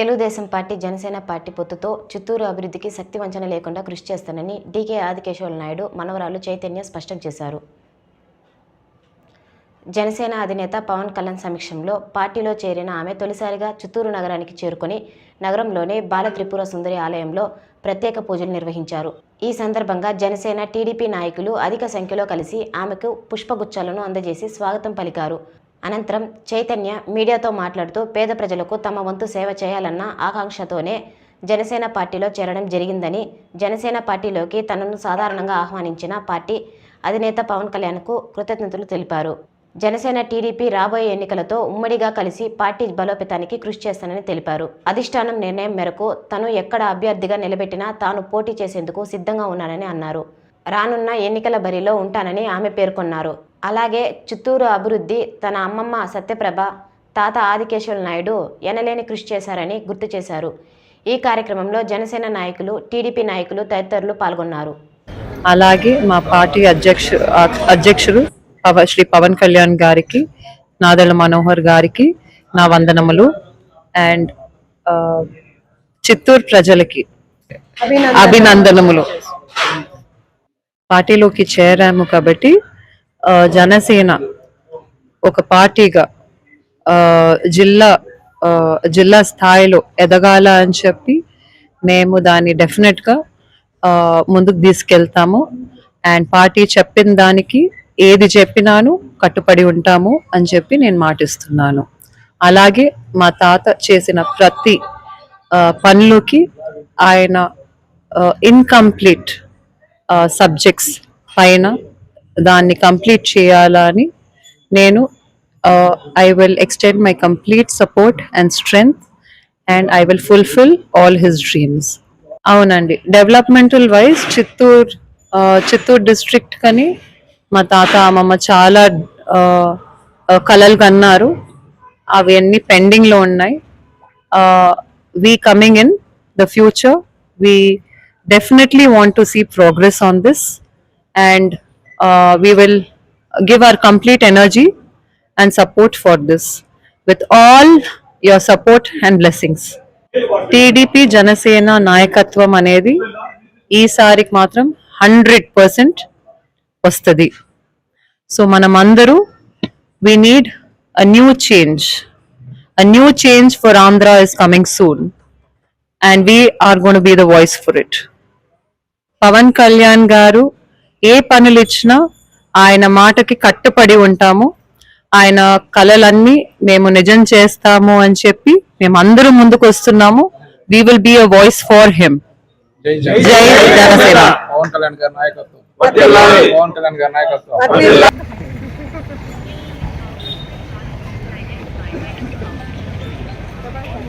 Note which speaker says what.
Speaker 1: Telugu Desam party Janasena party పొత్తుతో చిత్తూరు అభివృద్ధికి శక్తి వంచన లేకుండా కృషి చేస్తానని డీకే ఆదికేశ్వర నాయుడు మనవరాలు చైతన్య స్పష్టం చేశారు. జనసేన అధినేత పవన్ కళ్యాణ్ సమక్షంలో పార్టీలో చేరిన ఆమె తొలిసారిగా చిత్తూరు నగరానికి చేరుకొని నగరంలోనే బాలత్రిపుర సుందరి ఆలయంలో ప్రత్యేక పూజలు నిర్వహించారు. ఈ సందర్భంగా జనసేన టీడీపీ నాయకులు అధిక సంఖ్యలో కలిసి ఆమెకు పుష్పగుచ్చాలను అందజేసి స్వాగతం పలికారు. అనంతరం చైతన్య మీడియాతో మాట్లాడుతూ పేద ప్రజలకు తమ వంతు సేవ చేయాలన్న ఆకాంక్షతోనే జనసేన పార్టీలో చేరడం జరిగిందని జనసేన పార్టీలోకి తనను సాధారణంగా ఆహ్వానించిన పార్టీ అధినేత పవన్ కళ్యాణ్కు కృతజ్ఞతలు తెలిపారు. జనసేన టీడీపీ రాబోయే ఎన్నికలతో ఉమ్మడిగా కలిసి పార్టీ బలోపేతానికి కృషి చేస్తానని తెలిపారు. అధిష్టానం నిర్ణయం మేరకు తను ఎక్కడ అభ్యర్థిగా నిలబెట్టినా తాను పోటీ చేసేందుకు సిద్ధంగా ఉన్నానని అన్నారు. రానున్న ఎన్నికల బరిలో ఉంటానని ఆమె పేర్కొన్నారు. అలాగే చిత్తూరు అభివృద్ధి తన అమ్మమ్మ సత్యప్రభ తాత ఆదికేశవుల నాయుడు ఎనలేని కృషి చేశారని గుర్తు చేశారు. ఈ కార్యక్రమంలో జనసేన నాయకులు టీడీపీ నాయకులు తదితరులు పాల్గొన్నారు.
Speaker 2: అలాగే మా పార్టీ అధ్యక్షు అధ్యక్షుడు పవ శ్రీ పవన్ కళ్యాణ్ గారికి నాదెళ్ళ మనోహర్ గారికి నా వందనములు. అండ్ చిత్తూరు ప్రజలకి అభినందనములు. పార్టీలోకి చేరాము కాబట్టి జనసేన ఒక పార్టీగా జిల్లా జిల్లా స్థాయిలో ఎదగాల అని చెప్పి మేము దాన్ని డెఫినెట్గా ముందుకు తీసుకెళ్తాము. అండ్ పార్టీ చెప్పిన దానికి ఏది చెప్పినాను కట్టుబడి ఉంటాము అని చెప్పి నేను మాటిస్తున్నాను. అలాగే మా తాత చేసిన ప్రతి పనులకి ఆయన ఇన్కంప్లీట్ సబ్జెక్ట్స్ పైన దాన్ని కంప్లీట్ చేయాలని నేను I will extend my complete support and strength and I will fulfil all his dreams అవునండి. Developmental wise Chittoor Chittoor district కని మా తాత అమ్మమ్మ చాలా ఆ, కలలు కన్నారు. అవి అన్ని పెండింగ్లో ఉన్నాయి. We coming in the future we definitely want to see progress on this and uh, we will give our complete energy and support for this with all your support and blessings TDP Janasena నాయకత్వం అనేది ఈసారికి మాత్రం hundred percent వస్తుంది so మనమందరూ we need a new change a new change for andhra is coming soon and we are going to be the voice for it Pawan Kalyan గారు ఏ పనులు ఇచ్చినా ఆయన మాటకి కట్టుపడి ఉంటాము. ఆయన కలలన్నీ మేము నిజం చేస్తాము అని చెప్పి మేము అందరూ ముందుకు వస్తున్నాము we will be a voice for him
Speaker 3: జై
Speaker 2: జై జనసేన.
Speaker 3: పవన్ కళ్యాణ్ గారి నాయకత్వం. పవన్ కళ్యాణ్ గారి నాయకత్వం.